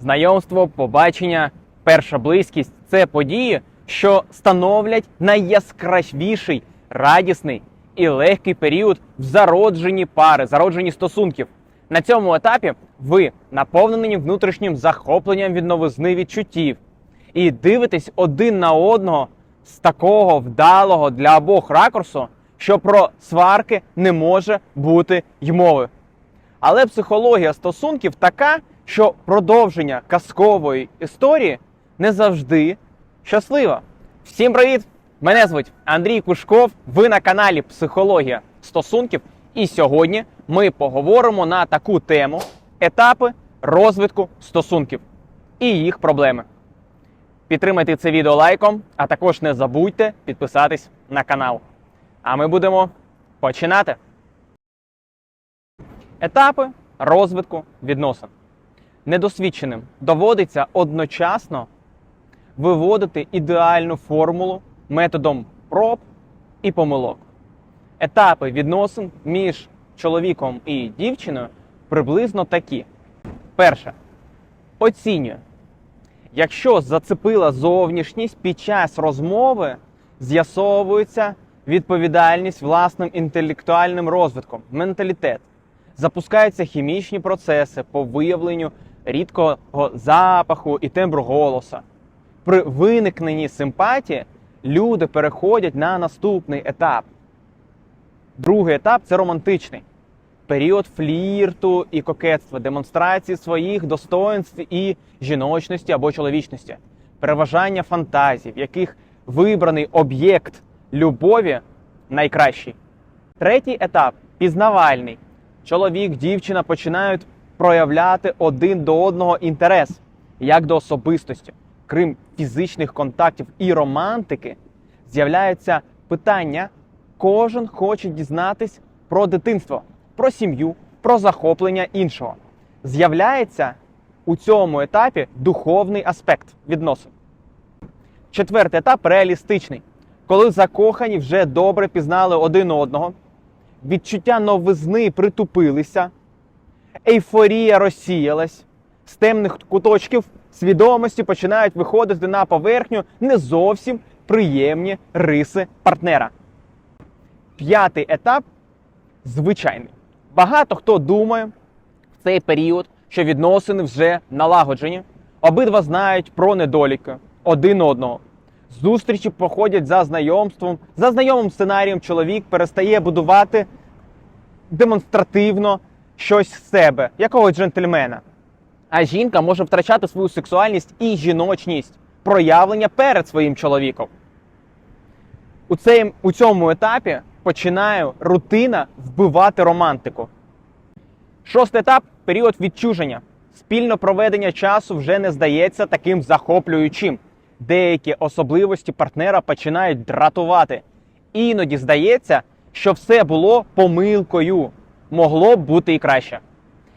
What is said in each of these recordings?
Знайомство, побачення, перша близькість це події, що становлять найяскравіший, радісний і легкий період в зародженні пари, зародженні стосунків. На цьому етапі ви наповнені внутрішнім захопленням від новизни відчуттів і дивитесь один на одного з такого вдалого для обох ракурсу, що про сварки не може бути й мови. Але психологія стосунків така, що продовження казкової історії не завжди щаслива. Всім привіт! Мене звуть Андрій Кушков. Ви на каналі Психологія стосунків. І сьогодні ми поговоримо на таку тему: етапи розвитку стосунків і їх проблеми. Підтримайте це відео лайком, а також не забудьте підписатись на канал. А ми будемо починати. Етапи розвитку відносин. Недосвідченим доводиться одночасно виводити ідеальну формулу методом проб і помилок. Етапи відносин між чоловіком і дівчиною приблизно такі. Перше. Оцінює. Якщо зацепила зовнішність під час розмови, з'ясовується відповідальність власним інтелектуальним розвитком, менталітет. Запускаються хімічні процеси по виявленню рідкого запаху і тембру голоса. При виникненні симпатії люди переходять на наступний етап. Другий етап це романтичний період флірту і кокетства, демонстрації своїх достоинств і жіночності або чоловічності, переважання фантазій, в яких вибраний об'єкт любові найкращий. Третій етап пізнавальний. Чоловік, дівчина починають проявляти один до одного інтерес як до особистості. Крім фізичних контактів і романтики, з'являється питання: кожен хоче дізнатись про дитинство, про сім'ю, про захоплення іншого. З'являється у цьому етапі духовний аспект відносин. Четвертий етап реалістичний, коли закохані вже добре пізнали один одного, відчуття новизни притупилися, ейфорія розсіялась, з темних куточків свідомості починають виходити на поверхню не зовсім приємні риси партнера. П'ятий етап звичайний. Багато хто думає в цей період, що відносини вже налагоджені, обидва знають про недоліки один одного. Зустрічі проходять за знайомством. За знайомим сценарієм чоловік перестає будувати демонстративно щось з себе, якогось джентльмена. А жінка може втрачати свою сексуальність і жіночність, проявлення перед своїм чоловіком. У, цей, у цьому етапі починає рутина вбивати романтику. Шостий етап період відчуження. Спільно проведення часу вже не здається таким захоплюючим. Деякі особливості партнера починають дратувати. Іноді здається, що все було помилкою. Могло б бути і краще.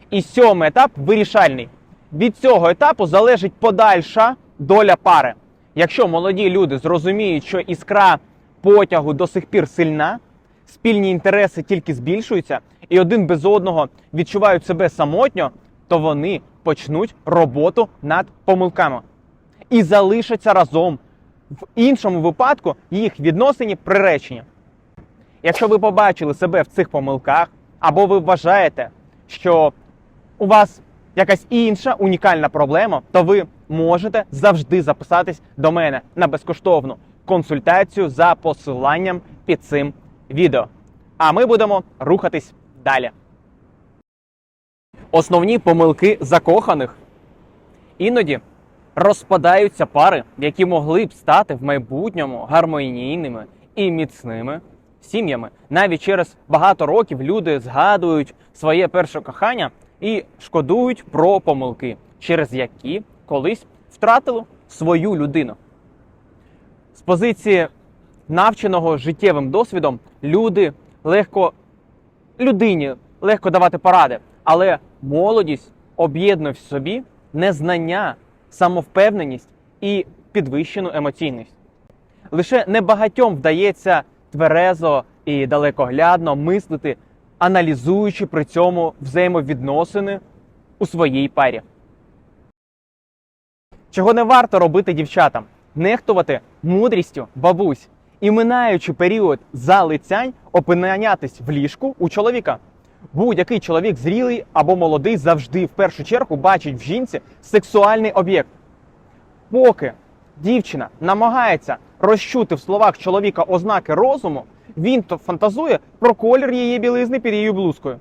І сьомий етап вирішальний. Від цього етапу залежить подальша доля пари. Якщо молоді люди зрозуміють, що іскра потягу до сих пір сильна, спільні інтереси тільки збільшуються, і один без одного відчувають себе самотньо, то вони почнуть роботу над помилками і залишаться разом. В іншому випадку їх відносині приречені. Якщо ви побачили себе в цих помилках, або ви вважаєте, що у вас якась інша унікальна проблема, то ви можете завжди записатись до мене на безкоштовну консультацію за посиланням під цим відео. А ми будемо рухатись далі. Основні помилки закоханих іноді розпадаються пари, які могли б стати в майбутньому гармонійними і міцними сім'ями. Навіть через багато років люди згадують своє перше кохання і шкодують про помилки, через які колись втратили свою людину. З позиції навченого життєвим досвідом люди легко людині легко давати поради, але молодість об'єднує в собі незнання, самовпевненість і підвищену емоційність. Лише небагатьом вдається тверезо і далекоглядно мислити, аналізуючи при цьому взаємовідносини у своїй парі. Чого не варто робити дівчатам? Нехтувати мудрістю бабусь і минаючи період залицянь, опинятись в ліжку у чоловіка. Будь-який чоловік зрілий або молодий завжди в першу чергу бачить в жінці сексуальний об'єкт. Поки дівчина намагається розчути в словах чоловіка ознаки розуму, він то фантазує про колір її білизни під її блузкою.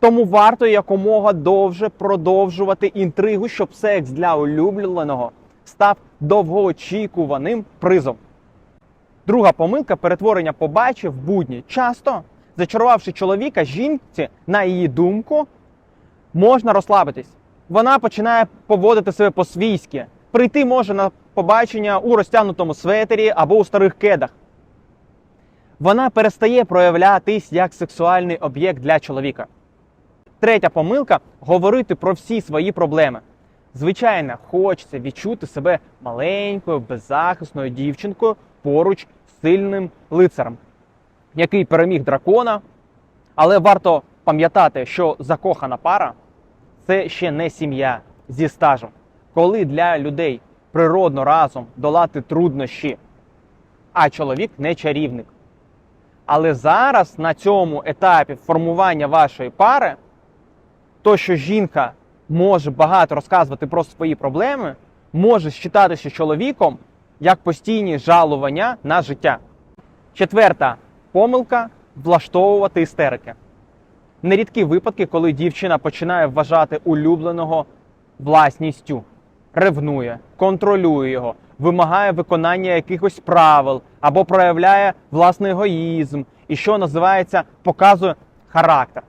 Тому варто якомога довше продовжувати інтригу, щоб секс для улюбленого став довгоочікуваним призом. Друга помилка перетворення побачив будні. Часто, зачарувавши чоловіка, жінці, на її думку, можна розслабитись. Вона починає поводити себе по-свійськи. Прийти може на побачення у розтягнутому светері або у старих кедах. Вона перестає проявлятись як сексуальний об'єкт для чоловіка. Третя помилка говорити про всі свої проблеми. Звичайно, хочеться відчути себе маленькою, беззахисною дівчинкою поруч з сильним лицарем, який переміг дракона. Але варто пам'ятати, що закохана пара це ще не сім'я зі стажем. Коли для людей природно разом долати труднощі, а чоловік не чарівник. Але зараз на цьому етапі формування вашої пари то, що жінка може багато розказувати про свої проблеми, може считатися чоловіком як постійні жалування на життя. Четверта помилка влаштовувати істерики. Нерідкі випадки, коли дівчина починає вважати улюбленого власністю, ревнує, контролює його, вимагає виконання якихось правил або проявляє власний егоїзм, і що називається показує характер.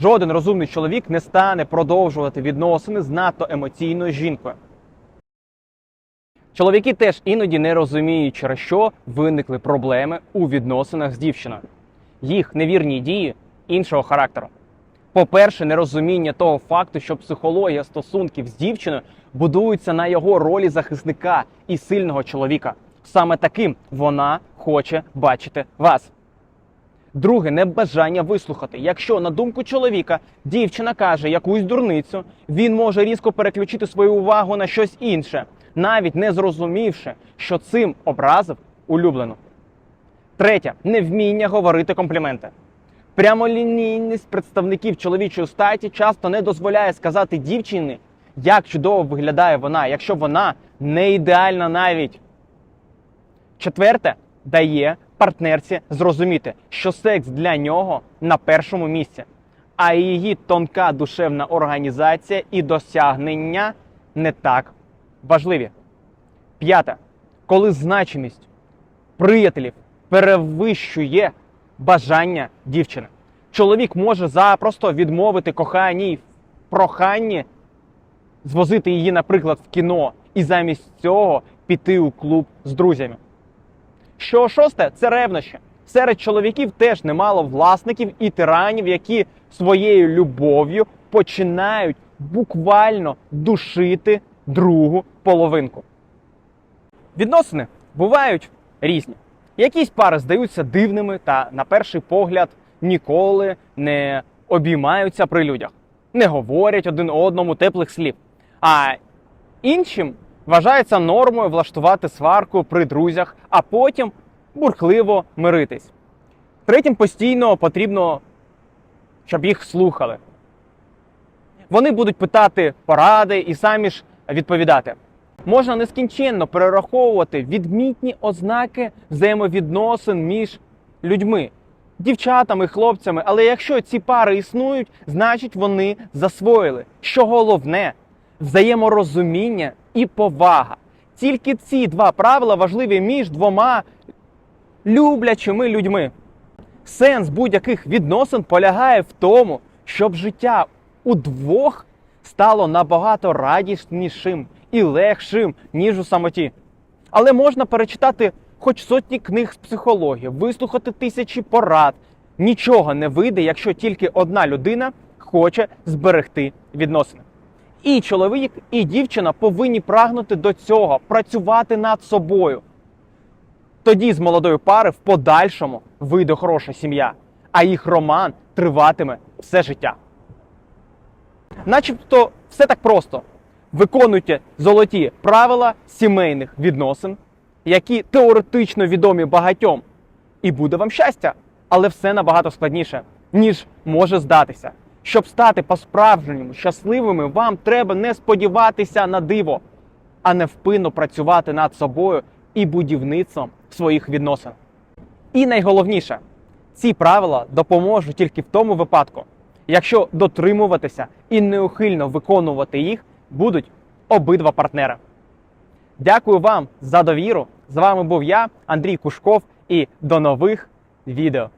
Жоден розумний чоловік не стане продовжувати відносини з надто емоційною жінкою. Чоловіки теж іноді не розуміють, через що виникли проблеми у відносинах з дівчиною. Їх невірні дії іншого характеру. По-перше, нерозуміння того факту, що психологія стосунків з дівчиною будується на його ролі захисника і сильного чоловіка. Саме таким вона хоче бачити вас. Друге, небажання вислухати. Якщо, на думку чоловіка, дівчина каже якусь дурницю, він може різко переключити свою увагу на щось інше, навіть не зрозумівши, що цим образив улюблену. Третє невміння говорити компліменти. Прямолінійність представників чоловічої статі часто не дозволяє сказати дівчині, як чудово виглядає вона, якщо вона не ідеальна навіть. Четверте дає партнерці зрозуміти, що секс для нього на першому місці, а її тонка душевна організація і досягнення не так важливі. П'яте. Коли значимість приятелів перевищує бажання дівчини. Чоловік може запросто відмовити коханій проханні звозити її, наприклад, в кіно, і замість цього піти у клуб з друзями. Що шосте це ревнощі. Серед чоловіків теж немало власників і тиранів, які своєю любов'ю починають буквально душити другу половинку. Відносини бувають різні. Якісь пари здаються дивними та, на перший погляд, ніколи не обіймаються при людях, не говорять один одному теплих слів. А іншим вважається нормою влаштувати сварку при друзях, а потім бурхливо миритись. Третім постійно потрібно, щоб їх слухали. Вони будуть питати поради і самі ж відповідати. Можна нескінченно перераховувати відмітні ознаки взаємовідносин між людьми, дівчатами, хлопцями. Але якщо ці пари існують, значить вони засвоїли. Що головне взаєморозуміння і повага. Тільки ці два правила важливі між двома люблячими людьми. Сенс будь-яких відносин полягає в тому, щоб життя удвох стало набагато радіснішим і легшим, ніж у самоті. Але можна перечитати хоч сотні книг з психології, вислухати тисячі порад. Нічого не вийде, якщо тільки одна людина хоче зберегти відносини. І чоловік, і дівчина повинні прагнути до цього, працювати над собою. Тоді з молодої пари в подальшому вийде хороша сім'я, а їх роман триватиме все життя. Начебто все так просто. Виконуйте золоті правила сімейних відносин, які теоретично відомі багатьом, і буде вам щастя. Але все набагато складніше, ніж може здатися. Щоб стати по-справжньому щасливими, вам треба не сподіватися на диво, а невпинно працювати над собою і будівництвом своїх відносин. І найголовніше, ці правила допоможуть тільки в тому випадку, якщо дотримуватися і неухильно виконувати їх будуть обидва партнери. Дякую вам за довіру. З вами був я, Андрій Кушков, і до нових відео.